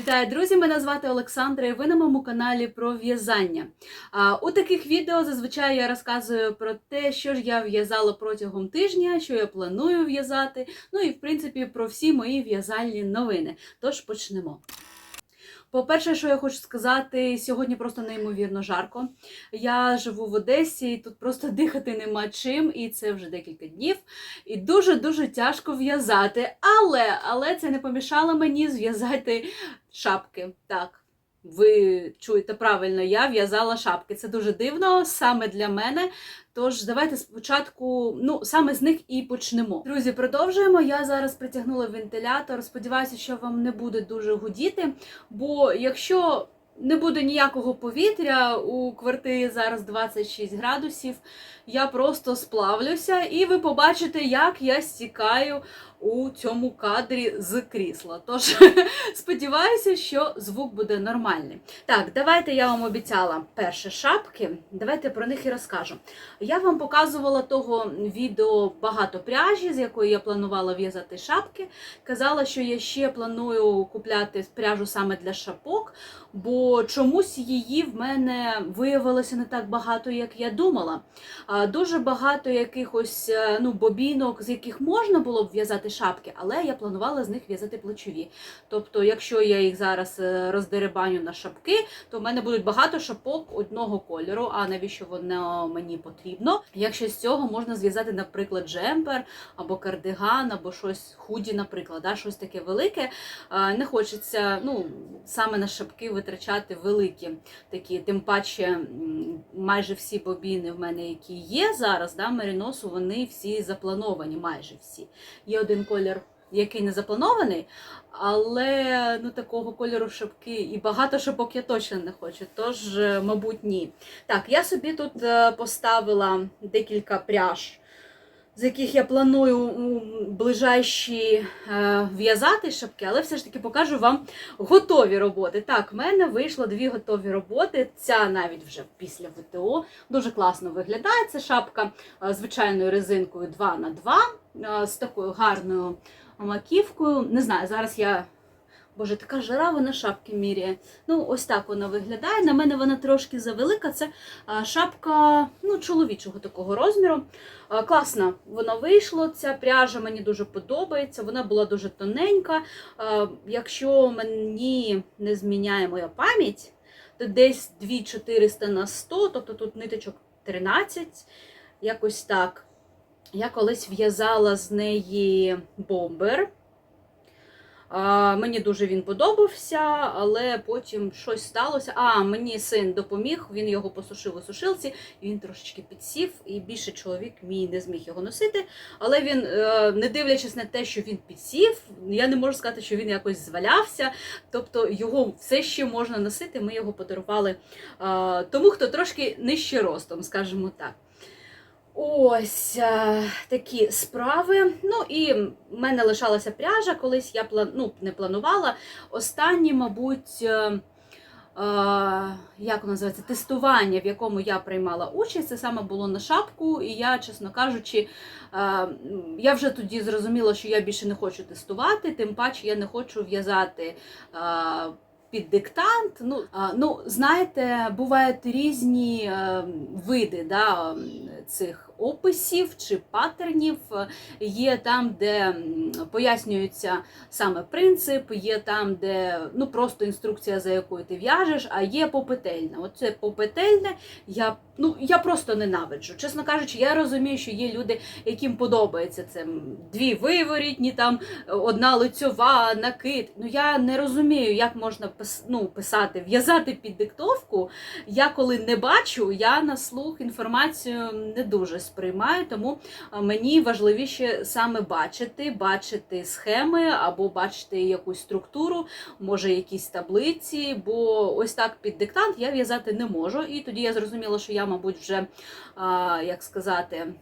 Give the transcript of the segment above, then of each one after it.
Вітаю, друзі! Мене звати Олександра, і ви на моєму каналі про в'язання. А, У таких відео зазвичай я розказую про те, що ж я в'язала протягом тижня, що я планую в'язати. Ну і в принципі про всі мої в'язальні новини. Тож почнемо. По-перше, що я хочу сказати, сьогодні просто неймовірно жарко. Я живу в Одесі, і тут просто дихати нема чим, і це вже декілька днів. І дуже-дуже тяжко в'язати. Але, але це не помішало мені зв'язати шапки. Так. Ви чуєте правильно, я в'язала шапки. Це дуже дивно саме для мене. Тож давайте спочатку, ну саме з них і почнемо. Друзі, продовжуємо. Я зараз притягнула вентилятор. Сподіваюся, що вам не буде дуже гудіти. Бо якщо не буде ніякого повітря, у квартирі зараз 26 градусів, я просто сплавлюся, і ви побачите, як я стікаю у цьому кадрі з крісла. Тож сподіваюся, що звук буде нормальний. Так, давайте я вам обіцяла перші шапки. Давайте про них і розкажу. Я вам показувала того відео багато пряжі, з якої я планувала в'язати шапки. Казала, що я ще планую купляти пряжу саме для шапок, бо чомусь її в мене виявилося не так багато, як я думала. Дуже багато якихось е, ну, бобінок, з яких можна було б в'язати шапки, але я планувала з них в'язати плечові. Тобто, якщо я їх зараз е, роздеребаню на шапки, то в мене будуть багато шапок одного кольору. А навіщо воно мені потрібно? Якщо з цього можна зв'язати, наприклад, джемпер або кардиган, або щось худі, наприклад, да, щось таке велике. Не хочеться ну, саме на шапки витрачати великі такі, тим паче майже всі бобіни в мене, які є зараз, да, меріносу, вони всі заплановані, майже всі. Є один колір, який не запланований, але ну, такого кольору шапки і багато шапок я точно не хочу, тож, е, мабуть, ні. Так, я собі тут е, поставила декілька пряж. З яких я планую у ближайші е, в'язати шапки, але все ж таки покажу вам готові роботи. Так, в мене вийшло дві готові роботи. Ця навіть вже після ВТО. Дуже класно виглядає Це шапка е, звичайною резинкою 2 на 2 е, з такою гарною маківкою. Не знаю, зараз я. Боже, така жара вона шапки міряє. Ну, ось так вона виглядає. На мене вона трошки завелика. Це шапка ну, чоловічого такого розміру. А, класно воно вийшло. Ця пряжа мені дуже подобається. Вона була дуже тоненька. Якщо мені не зміняє моя пам'ять, то десь 2400 на 100, тобто тут ниточок 13, якось так. Я колись в'язала з неї бомбер. Мені дуже він подобався, але потім щось сталося. А, мені син допоміг, він його посушив у сушилці, він трошечки підсів, і більше чоловік мій не зміг його носити. Але він, е, не дивлячись на те, що він підсів, я не можу сказати, що він якось звалявся. Тобто його все ще можна носити. Ми його подарували тому, хто трошки нижче ростом, скажімо так. Ось а, такі справи. Ну і в мене лишалася пряжа, колись я план... ну, не планувала. Останнє, мабуть, е, е, як називається, тестування, в якому я приймала участь, це саме було на шапку. І я, чесно кажучи, е, я вже тоді зрозуміла, що я більше не хочу тестувати, тим паче я не хочу в'язати. Е, під диктант. Ну, ну, знаєте, бувають різні е, види да, цих описів чи паттернів. Є там, де пояснюється саме принцип, є там, де ну, просто інструкція, за якою ти в'яжеш, а є попетельне. Оце попетельне я, ну, я просто ненавиджу. Чесно кажучи, я розумію, що є люди, яким подобається це дві виворітні, там одна лицьова, накид. Ну я не розумію, як можна ну, писати, в'язати під диктовку. Я коли не бачу, я на слух інформацію не дуже сприймаю, тому мені важливіше саме бачити, бачити схеми або бачити якусь структуру, може якісь таблиці, бо ось так під диктант я в'язати не можу. І тоді я зрозуміла, що я, мабуть, вже, як сказати,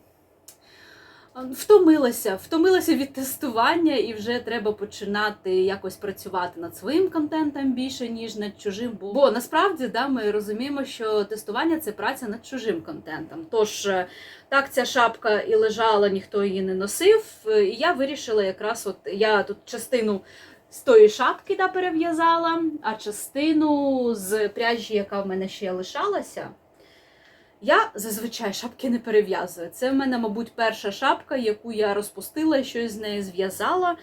Втомилася, втомилася від тестування, і вже треба починати якось працювати над своїм контентом більше, ніж над чужим. Бо, насправді да, ми розуміємо, що тестування це праця над чужим контентом. Тож е, так ця шапка і лежала, ніхто її не носив. е, І я вирішила якраз, от я тут частину з тої шапки да, перев'язала, а частину з пряжі, яка в мене ще лишалася. Я зазвичай шапки не перев'язую. Це в мене, мабуть, перша шапка, яку я розпустила щось з нею зв'язала.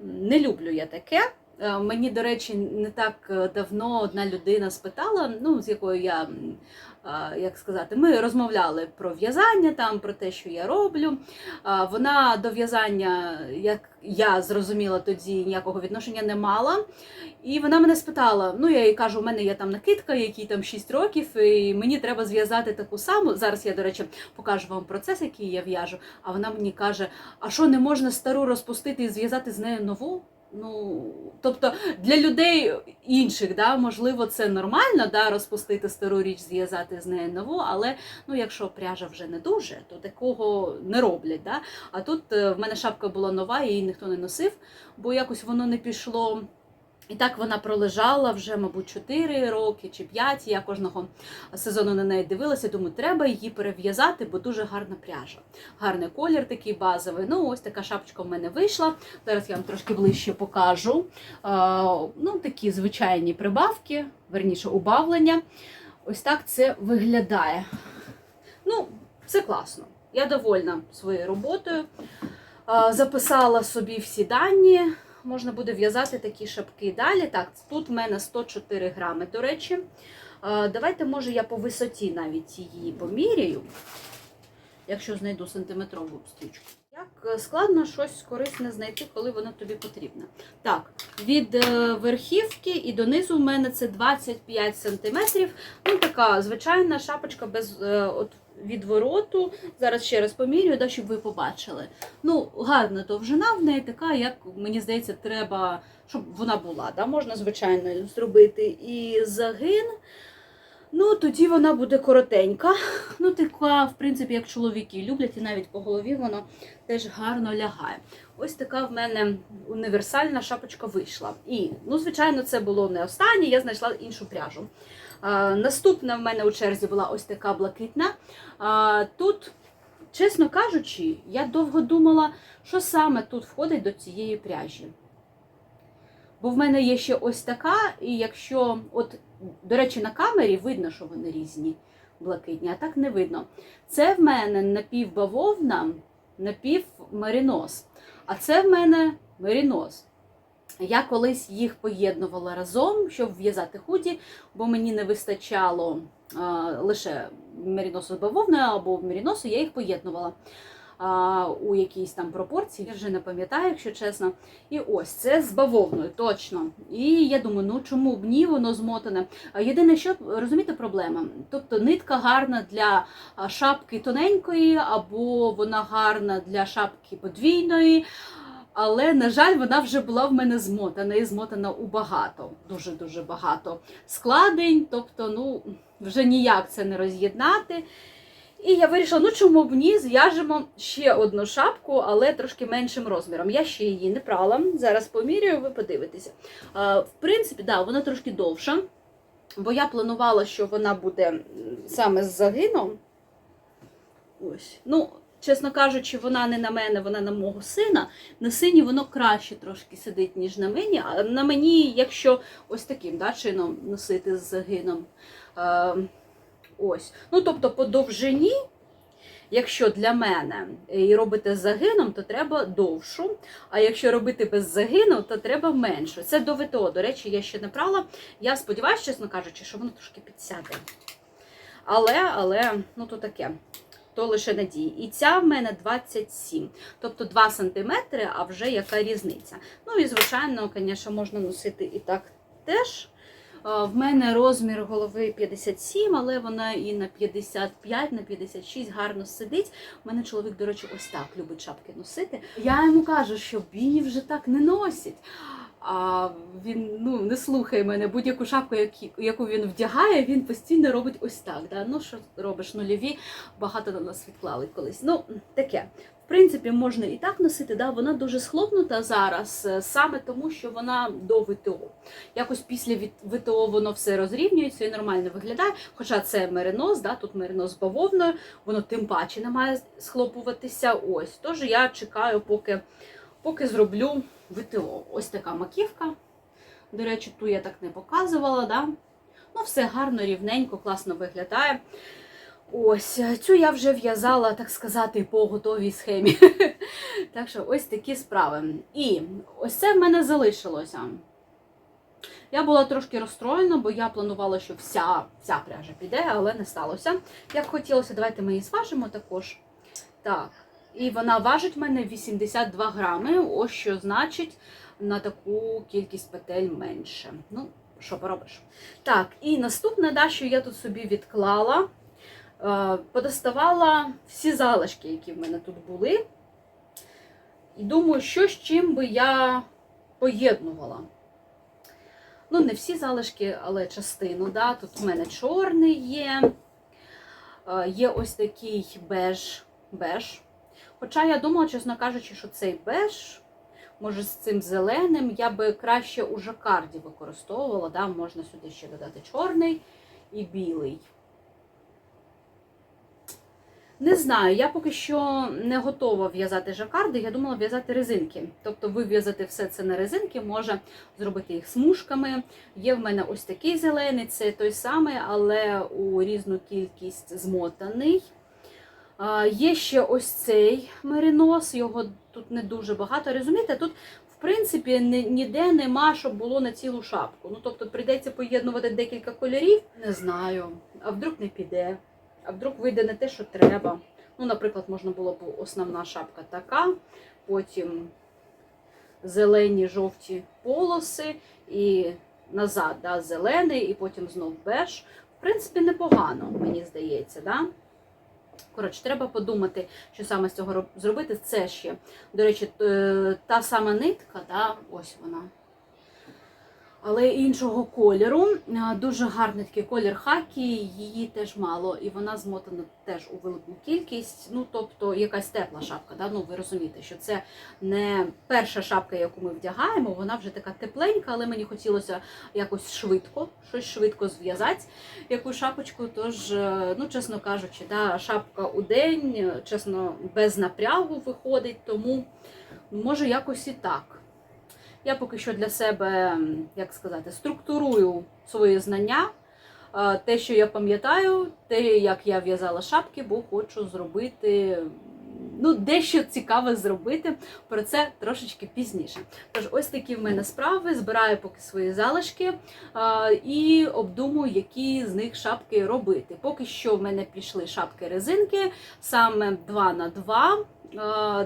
Не люблю я таке. Е, Мені, до речі, не так е, давно одна людина спитала, ну, з якою я, як сказати, ми розмовляли про в'язання, там, про те, що я роблю. Вона до в'язання, як я зрозуміла тоді, ніякого відношення не мала. І вона мене спитала: ну я їй кажу, у мене є там накидка, якій там 6 років, і мені треба зв'язати таку саму. Зараз я, до речі, покажу вам процес, який я в'яжу. А вона мені каже: а що не можна стару розпустити і зв'язати з нею нову? Ну, тобто для людей інших, да, можливо, це нормально, да, розпустити стару річ, зв'язати з нею нову, але ну, якщо пряжа вже не дуже, то такого не роблять. Да? А тут е, в мене шапка була нова, її ніхто не носив, бо якось воно не пішло. І так вона пролежала вже, мабуть, 4 роки чи 5. Я кожного сезону на неї дивилася. Думаю, треба її перев'язати, бо дуже гарна пряжа. Гарний колір такий базовий. Ну, ось така шапочка в мене вийшла. Зараз я вам трошки ближче покажу. Ну, такі звичайні прибавки, верніше, убавлення. Ось так це виглядає. Ну, все класно. Я довольна своєю роботою. Записала собі всі дані. Можна буде в'язати такі шапки далі. Так, тут в мене 104 грами, до речі. Давайте, може, я по висоті навіть її поміряю, якщо знайду сантиметрову стрічку. Як е, складно щось корисне знайти, коли воно тобі потрібно. Так, від е, верхівки і донизу в мене це 25 сантиметрів. Ну, така звичайна шапочка без е, от, відвороту. Зараз ще раз помірюю, да, щоб ви побачили. Ну, гарна довжина в неї така, як мені здається, треба, щоб вона була. Да? Можна, звичайно, зробити і загин. Ну, тоді вона буде коротенька. Ну, така, в принципі, як чоловіки люблять, і навіть по голові воно теж гарно лягає. Ось така в мене універсальна шапочка вийшла. І, ну, звичайно, це було не останнє, я знайшла іншу пряжу. Наступна в мене у черзі була ось така блакитна. Тут, чесно кажучи, я довго думала, що саме тут входить до цієї пряжі. Бо в мене є ще ось така, і якщо, от, до речі, на камері видно, що вони різні блакитні, а так не видно. Це в мене напівбавовна, напівмерінос. А це в мене мерінос. Я колись їх поєднувала разом, щоб в'язати худі, бо мені не вистачало а, лише меріносу з бавовною або меріносу, я їх поєднувала а, у якійсь там пропорції. Я вже не пам'ятаю, якщо чесно. І ось це з бавовною, точно. І я думаю, ну чому б ні, воно змотане. Єдине, що розумієте, проблема. Тобто нитка гарна для шапки тоненької, або вона гарна для шапки подвійної. Але, на жаль, вона вже була в мене змотана і змотана у багато, дуже-дуже багато складень. Тобто, ну, вже ніяк це не роз'єднати. І я вирішила, ну чому б ні, зв'яжемо ще одну шапку, але трошки меншим розміром. Я ще її не прала. Зараз поміряю, ви подивитеся. В принципі, да, вона трошки довша, бо я планувала, що вона буде саме з загином. Ось. Ну, чесно кажучи, вона не на мене, вона на мого сина. На сині воно краще трошки сидить, ніж на мені. А на мені, якщо ось таким да, чином носити з загином. Е, ось. Ну, тобто, по довжині, якщо для мене і робити з загином, то треба довшу. А якщо робити без загину, то треба меншу. Це до ВТО. До речі, я ще не прала. Я сподіваюся, чесно кажучи, що воно трошки підсяде. Але, але, ну то таке. То лише надії. І ця в мене 27, тобто 2 см, а вже яка різниця. Ну і, звичайно, звісно, можна носити і так теж. В мене розмір голови 57, але вона і на 55, на 56 гарно сидить. У мене чоловік, до речі, ось так любить шапки носити. Я йому кажу, що біні вже так не носять. А він ну, не слухає мене. Будь-яку шапку, яку він вдягає, він постійно робить ось так. Да? Ну, що робиш нульові, багато на нас відклали колись. Ну, таке. В принципі, можна і так носити, да? вона дуже схлопнута зараз, е, саме тому, що вона до ВТО. Якось після ВТО воно все розрівнюється і нормально виглядає. Хоча це меринос, да? тут меринос бавовною, воно тим паче не має схлопуватися. Ось. Тож я чекаю, поки поки зроблю ВТО. Ось така маківка. До речі, ту я так не показувала, да? Ну, все гарно, рівненько, класно виглядає. Ось, цю я вже в'язала, так сказати, по готовій схемі. так що ось такі справи. І ось це в мене залишилося. Я була трошки розстроєна, бо я планувала, що вся, вся пряжа піде, але не сталося. Як хотілося, давайте ми її зважимо також. Так. І вона важить в мене 82 грами. Ось що значить на таку кількість петель менше. Ну, що поробиш? Так, і наступне, да, що я тут собі відклала, е, подоставала всі залишки, які в мене тут були. І думаю, що з чим би я поєднувала. Ну, не всі залишки, але частину. Да? Тут в мене чорний є. Е, Є ось такий беж. беж. Хоча я думала, чесно кажучи, що цей беж, може, з цим зеленим, я би краще у жакарді використовувала. Да? Можна сюди ще додати чорний і білий. Не знаю, я поки що не готова в'язати жакарди, я думала в'язати резинки. Тобто вив'язати все це на резинки, може зробити їх смужками. Є в мене ось такий зелений, це той самий, але у різну кількість змотаний. Є ще ось цей меринос, його тут не дуже багато. Розумієте, тут, в принципі, ніде нема, щоб було на цілу шапку. Ну, тобто прийдеться поєднувати декілька кольорів. Не знаю, а вдруг не піде, а вдруг вийде не те, що треба. Ну, наприклад, можна було б основна шапка така, потім зелені жовті полоси і назад да, зелений, і потім знов беж. В принципі, непогано, мені здається. Да? Коротше, треба подумати, що саме з цього роб- зробити. Це ще, до речі, та сама нитка, да, ось вона. Але іншого кольору. Дуже гарний такий колір хакі, її теж мало, і вона змотана теж у велику кількість. Ну, тобто якась тепла шапка. Да? Ну, ви розумієте, що це не перша шапка, яку ми вдягаємо, вона вже така тепленька, але мені хотілося якось швидко, щось швидко зв'язати, яку шапочку. Тож, е, ну, чесно кажучи, да, шапка у день, е, чесно, без напрягу виходить, тому може якось і так. Я поки що для себе, як сказати, структурую свої знання, е, те, що я пам'ятаю, те, як я в'язала шапки, бо хочу зробити. Ну, дещо цікаве зробити, про це трошечки пізніше. Тож, ось такі в мене справи. Збираю поки свої залишки і обдумую, які з них шапки робити. Поки що в мене пішли шапки-резинки, саме 2 на 2.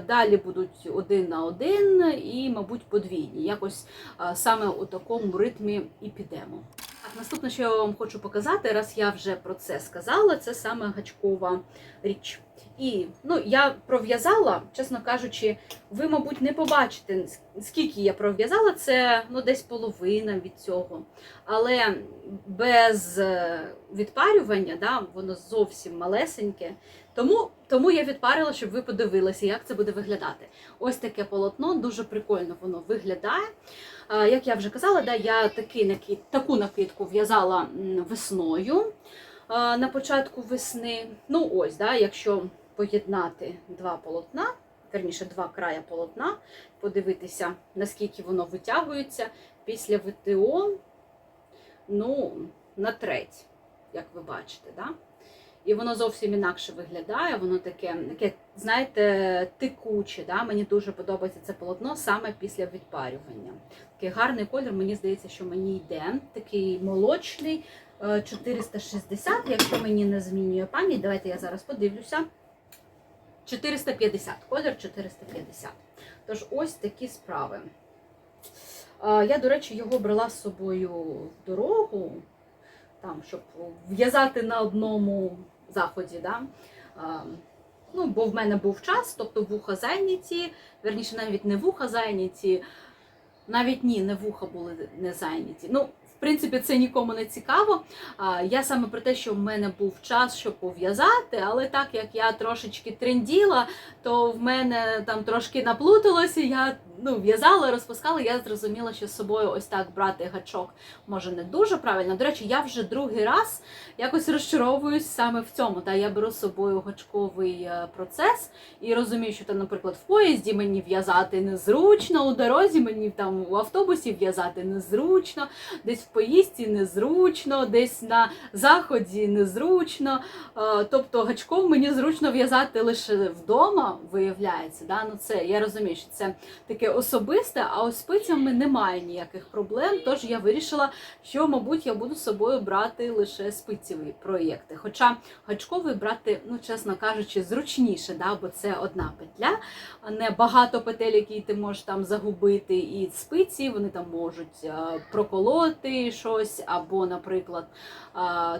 Далі будуть один на один і, мабуть, подвійні. Якось саме у такому ритмі і підемо. Наступне, що я вам хочу показати, раз я вже про це сказала, це саме гачкова річ. І ну, я пров'язала, чесно кажучи, ви, мабуть, не побачите, скільки я пров'язала, це ну, десь половина від цього. Але без е, відпарювання, да, воно зовсім малесеньке. Тому, тому я відпарила, щоб ви подивилися, як це буде виглядати. Ось таке полотно, дуже прикольно воно виглядає. Як я вже казала, да, я такий накид, таку накидку в'язала весною на початку весни. Ну ось, да, якщо поєднати два полотна, верніше два края полотна, подивитися, наскільки воно витягується після ВТО, ну, на треть, як ви бачите. Да? І воно зовсім інакше виглядає, воно таке, таке знаєте, текуче. Да? Мені дуже подобається це полотно саме після відпарювання. Такий гарний колір, мені здається, що мені йде. Такий молочний, е, 460, якщо мені не змінює пам'ять. Давайте я зараз подивлюся. 450, колір 450. Тож ось такі справи. Е, Я, до речі, його брала з собою в дорогу, там, щоб в'язати на одному заході. Да? Ну, бо в мене був час, тобто вуха зайняті, верніше, навіть не вуха зайняті, навіть ні, не вуха були не зайняті. Ну, в принципі, це нікому не цікаво. Я саме про те, що в мене був час, щоб пов'язати, але так як я трошечки тренділа, то в мене там трошки наплуталося, я ну, в'язала, розпускала, я зрозуміла, що з собою ось так брати гачок може не дуже правильно. До речі, я вже другий раз якось розчаровуюсь саме в цьому. Та я беру з собою гачковий е, процес і розумію, що там, наприклад, в поїзді мені в'язати незручно, у дорозі мені там у автобусі в'язати незручно, десь поїздці незручно, десь на заході незручно. Е, Тобто гачком мені зручно в'язати лише вдома, виявляється. Да? Ну, це, я розумію, що це таке особисте, а ось спицями немає ніяких проблем. Тож я вирішила, що, мабуть, я буду з собою брати лише спицеві проєкти. Хоча гачковий брати, ну чесно кажучи, зручніше, да? бо це одна петля, а не багато петель, які ти можеш там загубити. І спиці вони там можуть е, щось, або, наприклад,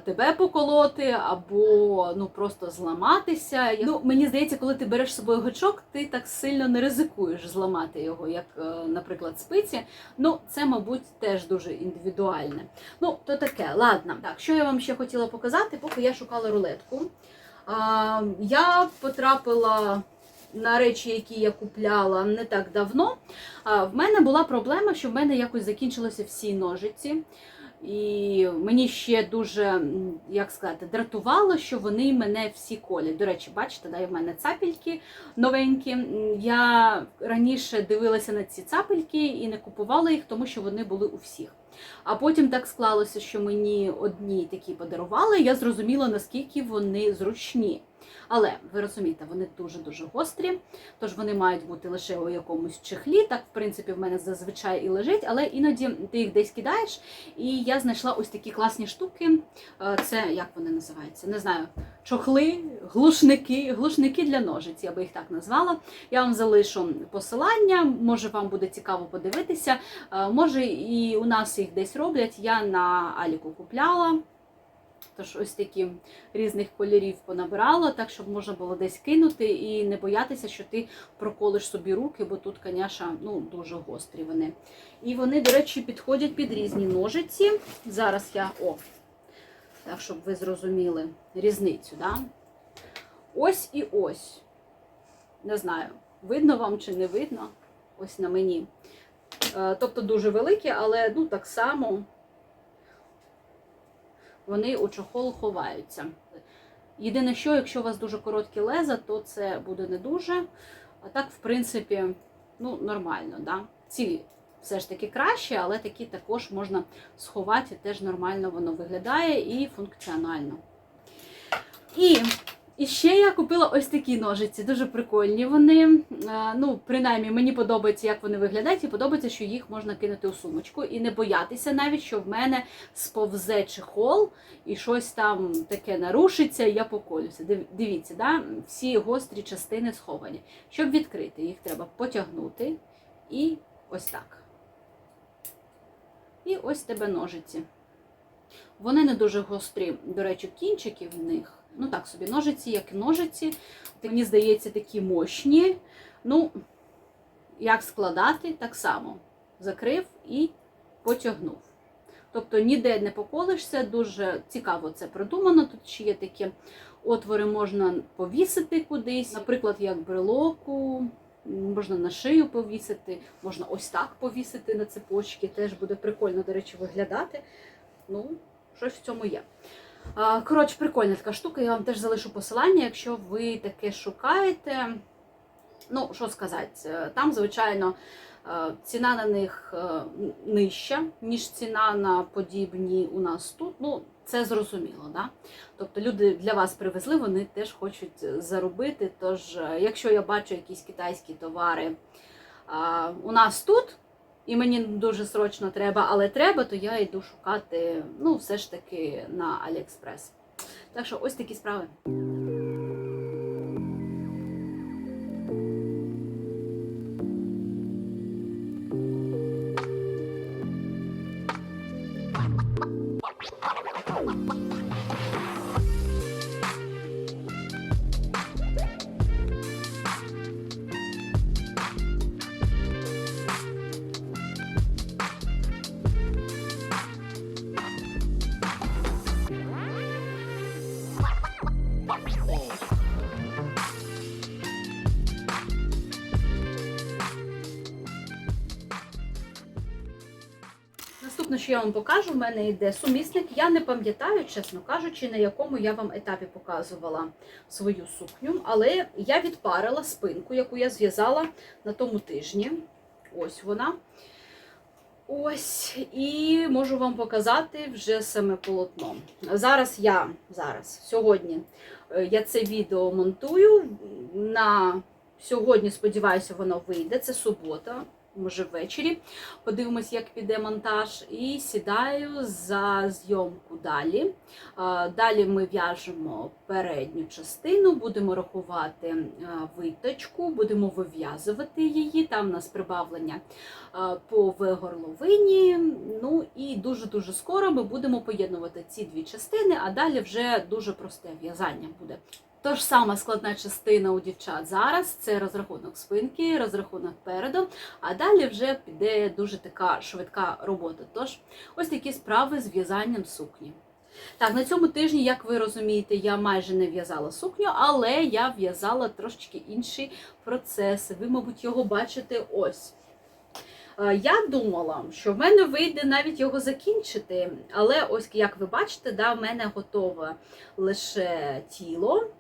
тебе поколоти, або ну просто зламатися. Ну, мені здається, коли ти береш з собою гачок, ти так сильно не ризикуєш зламати його, як, е, наприклад, спиці. Ну, це, мабуть, теж дуже індивідуальне. Ну, то таке, ладно. Так, що я вам ще хотіла показати, поки я шукала рулетку. А, я потрапила. На речі, які я купляла не так давно, в мене була проблема, що в мене якось закінчилися всі ножиці. І мені ще дуже, як сказати, дратувало, що вони мене всі колять. До речі, бачите, да, в мене цапельки новенькі. Я раніше дивилася на ці цапельки і не купувала їх, тому що вони були у всіх. А потім так склалося, що мені одні такі подарували. Я зрозуміла, наскільки вони зручні. Але ви розумієте, вони дуже-дуже гострі, тож вони мають бути лише у якомусь чехлі. Так, в принципі, в мене зазвичай і лежить, але іноді ти їх десь кидаєш. І я знайшла ось такі класні штуки. Е, Це як вони називаються? Не знаю, чохли, глушники, глушники для ножиць, я би їх так назвала. Я вам залишу посилання, може вам буде цікаво подивитися. Е, Може, і у нас їх десь роблять. Я на Аліку купляла. Тож ось такі різних кольорів понабирала, так щоб можна було десь кинути і не боятися, що ти проколиш собі руки, бо тут, звісно, ну, дуже гострі вони. І вони, до речі, підходять під різні ножиці. Зараз я о, так, щоб ви зрозуміли різницю. Да? Ось і ось. Не знаю, видно вам чи не видно. Ось на мені. Е, Тобто дуже великі, але ну, так само вони у чохол ховаються. Єдине, що, якщо у вас дуже короткі леза, то це буде не дуже. А так, в принципі, ну, нормально. Да? Ці все ж таки краще, але такі також можна сховати, теж нормально воно виглядає і функціонально. І, і ще я купила ось такі ножиці, дуже прикольні вони. Е, Ну, принаймні, мені подобається, як вони виглядають, і подобається, що їх можна кинути у сумочку і не боятися навіть, що в мене сповзе чехол і щось там таке нарушиться, і я поколюся. Дивіться, да? всі гострі частини сховані. Щоб відкрити, їх треба потягнути і ось так. І ось тебе ножиці. Вони не дуже гострі, до речі, кінчики в них. Ну так собі, ножиці, як ножиці. Мені здається, такі мощні. Ну, як складати, так само. Закрив і потягнув. Тобто ніде не поколишся, дуже цікаво це продумано. Тут ще є такі отвори, можна повісити кудись, наприклад, як брелоку, можна на шию повісити, можна ось так повісити на цепочки. Теж буде прикольно, до речі, виглядати. Ну, щось в цьому є. Коротше, прикольна така штука, я вам теж залишу посилання, якщо ви таке шукаєте. Ну, що сказати, е, там, звичайно, е, ціна на них е, нижча, ніж ціна на подібні у нас тут. Ну, це зрозуміло, да? Тобто люди для вас привезли, вони теж хочуть заробити. Тож, якщо я бачу якісь китайські товари у нас тут, і мені дуже срочно треба, але треба, то я йду шукати, ну, все ж таки на Аліекспрес. Так що ось такі справи. Що я вам покажу, в мене йде сумісник. Я не пам'ятаю, чесно кажучи, на якому я вам етапі показувала свою сукню, але я відпарила спинку, яку я зв'язала на тому тижні. Ось вона. Ось, і можу вам показати вже саме полотно. Зараз я, зараз, сьогодні, е, я це відео монтую. На сьогодні, сподіваюся, воно вийде. Це субота, може ввечері. Подивимось, як піде монтаж. І сідаю за зйомку далі. Далі ми в'яжемо передню частину, будемо рахувати виточку, будемо вив'язувати її. Там у нас прибавлення по вигорловині. Ну і дуже-дуже скоро ми будемо поєднувати ці дві частини, а далі вже дуже просте в'язання буде. Тож сама складна частина у дівчат зараз це розрахунок спинки, розрахунок переду, а далі вже піде дуже така швидка робота. Тож ось такі справи з в'язанням сукні. Так, на цьому тижні, як ви розумієте, я майже не в'язала сукню, але я в'язала трошечки інші процеси. Ви, мабуть, його бачите ось. Е, Я думала, що в мене вийде навіть його закінчити, але ось як ви бачите, да, в мене готове лише тіло.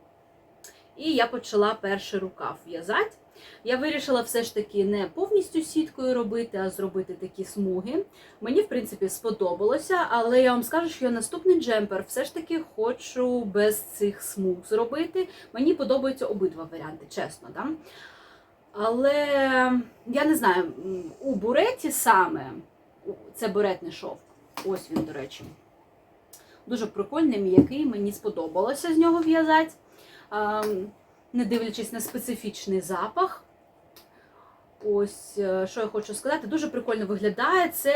І я почала перший рукав в'язати. Я вирішила все ж таки не повністю сіткою робити, а зробити такі смуги. Мені, в принципі, сподобалося, але я вам скажу, що я наступний джемпер все ж таки хочу без цих смуг зробити. Мені подобаються обидва варіанти, чесно. Да? Але я не знаю, у буреті саме, це буретний шовк, ось він, до речі. Дуже прикольний, м'який, мені сподобалося з нього в'язати, не дивлячись на специфічний запах. Ось, е, що я хочу сказати, дуже прикольно виглядає. Це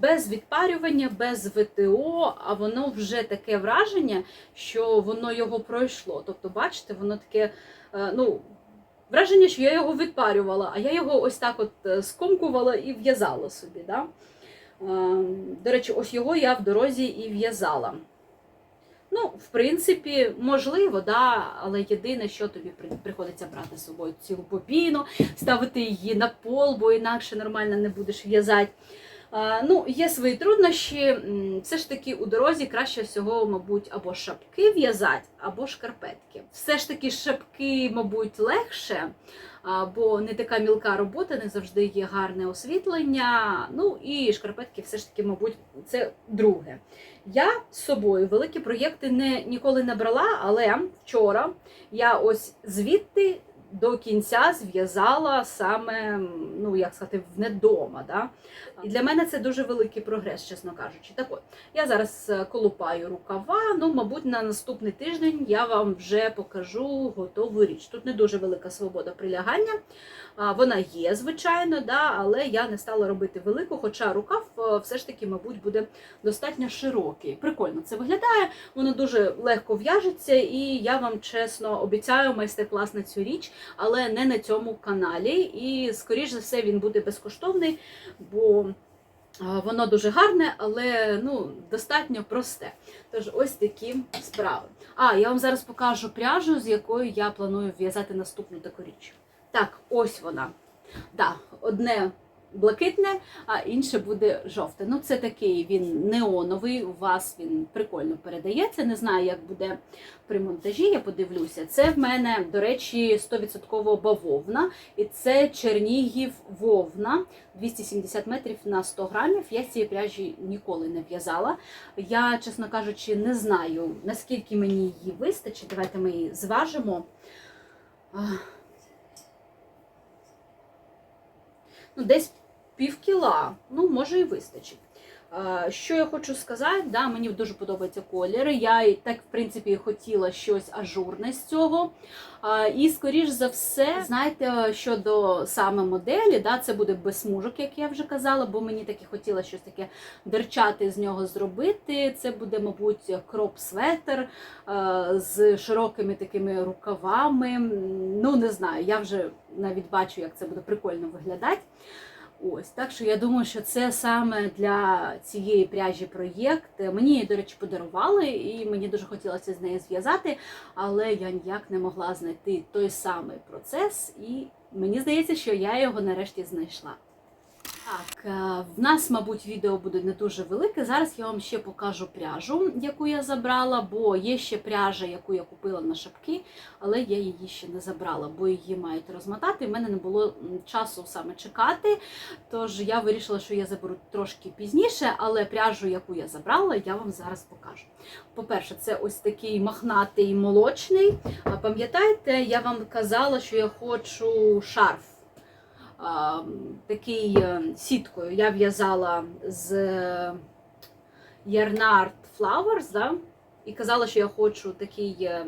без відпарювання, без ВТО, а воно вже таке враження, що воно його пройшло. Тобто, бачите, воно таке, е, ну, враження, що я його відпарювала, а я його ось так от е, скомкувала і в'язала собі. Да? Е, До речі, ось його я в дорозі і в'язала. Ну, в принципі, можливо, да, але єдине, що тобі приходиться брати з собою цілу бобіну, ставити її на пол, бо інакше нормально не будеш в'язати. Ну, є свої труднощі. Все ж таки у дорозі краще всього, мабуть, або шапки в'язати, або шкарпетки. Все ж таки, шапки, мабуть, легше, бо не така мілка робота, не завжди є гарне освітлення. Ну і шкарпетки, все ж таки, мабуть, це друге. Я з собою великі проєкти не, ніколи не брала, але вчора я ось звідти до кінця зв'язала саме, ну як сказати, вдома. Да? І для мене це дуже великий прогрес, чесно кажучи. Так от, я зараз е, колупаю рукава. Ну, мабуть, на наступний тиждень я вам вже покажу готову річ. Тут не дуже велика свобода прилягання. Вона є, звичайно, да, але я не стала робити велику, хоча рукав е, все ж таки, мабуть, буде достатньо широкий. Прикольно це виглядає, воно дуже легко в'яжеться, і я вам чесно обіцяю майстер-клас на цю річ, але не на цьому каналі. І, скоріш за все, він буде безкоштовний, бо воно дуже гарне, але ну, достатньо просте. Тож ось такі справи. А, я вам зараз покажу пряжу, з якою я планую в'язати наступну таку річ. Так, ось вона. Да, одне блакитне, а інше буде жовте. Ну, це такий він неоновий, у вас він прикольно передається. Не знаю, як буде при монтажі, я подивлюся. Це в мене, до речі, 100% бавовна, і це Чернігів вовна 270 метрів на 100 грамів. Я цієї пряжі ніколи не в'язала. Я, чесно кажучи, не знаю, наскільки мені її вистачить. Давайте ми її зважимо. Ну, десь пів кіла, ну, може і вистачить. Е, Що я хочу сказати, да, мені дуже подобається колір. Я і так, в принципі, хотіла щось ажурне з цього. Е, І, скоріш за все, знаєте, щодо саме моделі, да, це буде без смужок, як я вже казала, бо мені таки хотіла щось таке дерчати з нього зробити. Це буде, мабуть, кроп-светер е, з широкими такими рукавами. Ну, не знаю, я вже навіть бачу, як це буде прикольно виглядати. Ось, так що я думаю, що це саме для цієї пряжі проєкт. Мені її, до речі, подарували, і мені дуже хотілося з нею зв'язати, але я ніяк не могла знайти той самий процес, і мені здається, що я його нарешті знайшла. Так, е, в нас, мабуть, відео буде не дуже велике. Зараз я вам ще покажу пряжу, яку я забрала, бо є ще пряжа, яку я купила на шапки, але я її ще не забрала, бо її мають розмотати. У мене не було часу саме чекати. Тож я вирішила, що я заберу трошки пізніше, але пряжу, яку я забрала, я вам зараз покажу. По-перше, це ось такий мохнатий молочний. Пам'ятаєте, я вам казала, що я хочу шарф. А, такий е, сіткою. Я в'язала з Yarnart Flowers, да? і казала, що я хочу такий е,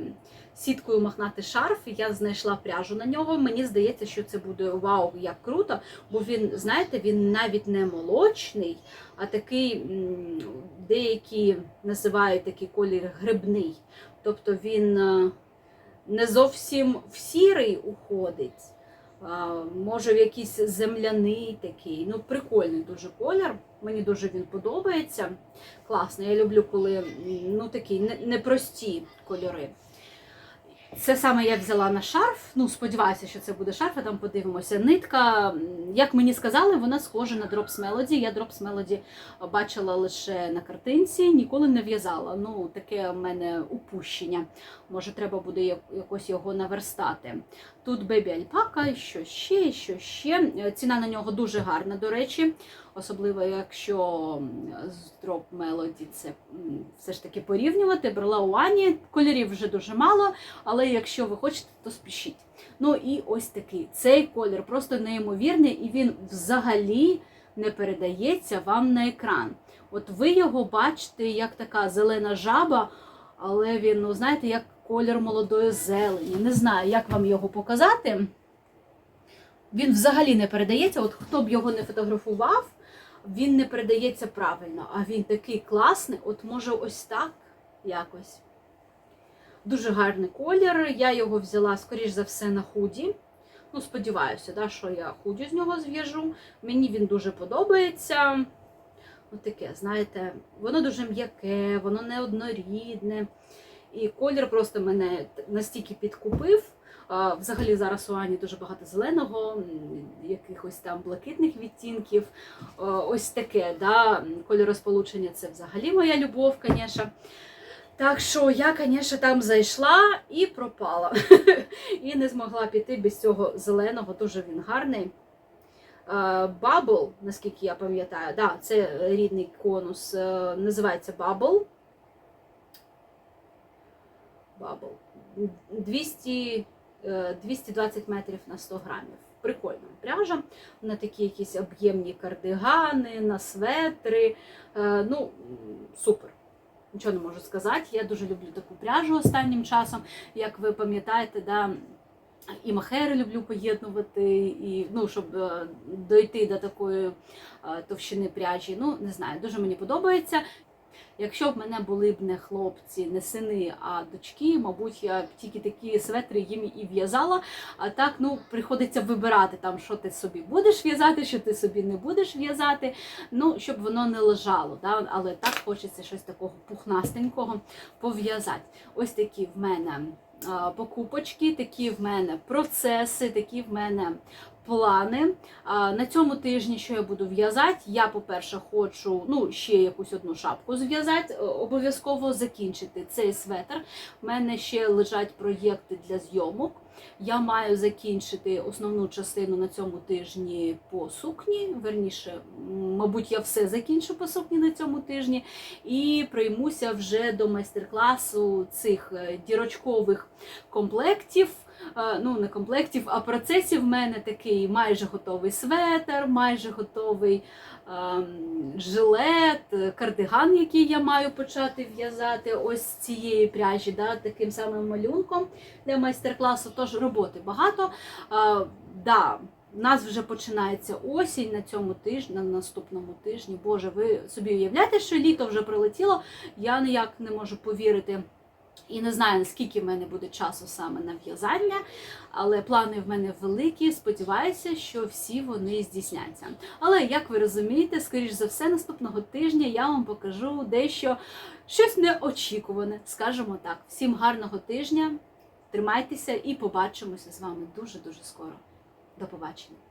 сіткою махнати шарф. Я знайшла пряжу на нього. Мені здається, що це буде вау, як круто, бо він, знаєте, він навіть не молочний, а такий, деякі називають такий колір грибний. Тобто він е, не зовсім в сірий уходить. Може в якийсь земляний такий. Ну, прикольний дуже колір. Мені дуже він подобається. Класно. Я люблю, коли ну, такі не- непрості кольори. Це саме я взяла на шарф. Ну, сподіваюся, що це буде шарф, а там подивимося. Нитка, як мені сказали, вона схожа на Drops Melody. Я Drops Melody бачила лише на картинці, ніколи не в'язала. Ну, таке в мене упущення. Може, треба буде якось його наверстати. Тут бебі альпака, що ще, що ще. Ціна на нього дуже гарна, до речі. Особливо, якщо з Drop Melody це все ж таки порівнювати. Брала у Ані, кольорів вже дуже мало, але якщо ви хочете, то спішіть. Ну і ось такий. Цей колір просто неймовірний, і він взагалі не передається вам на екран. От ви його бачите як така зелена жаба, але він, ну знаєте, як колір молодої зелені. Не знаю, як вам його показати. Він взагалі не передається. От хто б його не фотографував, він не передається правильно. А він такий класний, от може ось так якось. Дуже гарний колір. Я його взяла, скоріш за все, на худі. Ну, сподіваюся, да, що я худі з нього зв'яжу. Мені він дуже подобається. Ось таке, знаєте, воно дуже м'яке, воно неоднорідне. І колір просто мене настільки підкупив. Взагалі зараз у Ані дуже багато зеленого, якихось там блакитних відтінків. Ось таке, да, кольоросполучення це взагалі моя любов, звісно. Так що я, звісно, там зайшла і пропала. і не змогла піти без цього зеленого, дуже він гарний. Бабл, наскільки я пам'ятаю, да, це рідний конус, е, називається Bubble. Bubble. 200, е, 220 метрів на 100 грамів. Прикольна пряжа. На такі якісь об'ємні кардигани, на светри. Е, Ну, супер. Нічого не можу сказати. Я дуже люблю таку пряжу останнім часом. Як ви пам'ятаєте, да, і махери люблю поєднувати, і, ну, щоб е, дойти до такої е, товщини пряжі. Ну, не знаю, дуже мені подобається. Якщо в мене були б не хлопці, не сини, а дочки, мабуть, я б тільки такі светри їм і в'язала. А так, ну, приходиться вибирати там, що ти собі будеш в'язати, що ти собі не будеш в'язати. Ну, щоб воно не лежало. Да? Але так хочеться щось такого пухнастенького пов'язати. Ось такі в мене покупочки, такі в мене процеси, такі в мене плани. На цьому тижні, що я буду в'язати, я, по-перше, хочу ну, ще якусь одну шапку зв'язати, е, обов'язково закінчити цей светр. У мене ще лежать проєкти для зйомок. Я маю закінчити основну частину на цьому тижні по сукні. Верніше, мабуть, я все закінчу по сукні на цьому тижні. І приймуся вже до майстер-класу цих е, дірочкових комплектів. Е, Ну, не комплектів, а процесів в мене такий майже готовий светр, майже готовий жилет, е, кардиган, який я маю почати в'язати ось цієї пряжі, да, таким самим малюнком для майстер-класу. Тож роботи багато. Е, да, у нас вже починається осінь на цьому тижні, на наступному тижні. Боже, ви собі уявляєте, що літо вже прилетіло? Я ніяк не можу повірити. І не знаю, наскільки в мене буде часу саме на в'язання, але плани в мене великі. Сподіваюся, що всі вони здійсняться. Але як ви розумієте, скоріш за все, наступного тижня я вам покажу дещо щось неочікуване, скажімо так. Всім гарного тижня, тримайтеся і побачимося з вами дуже дуже скоро. До побачення.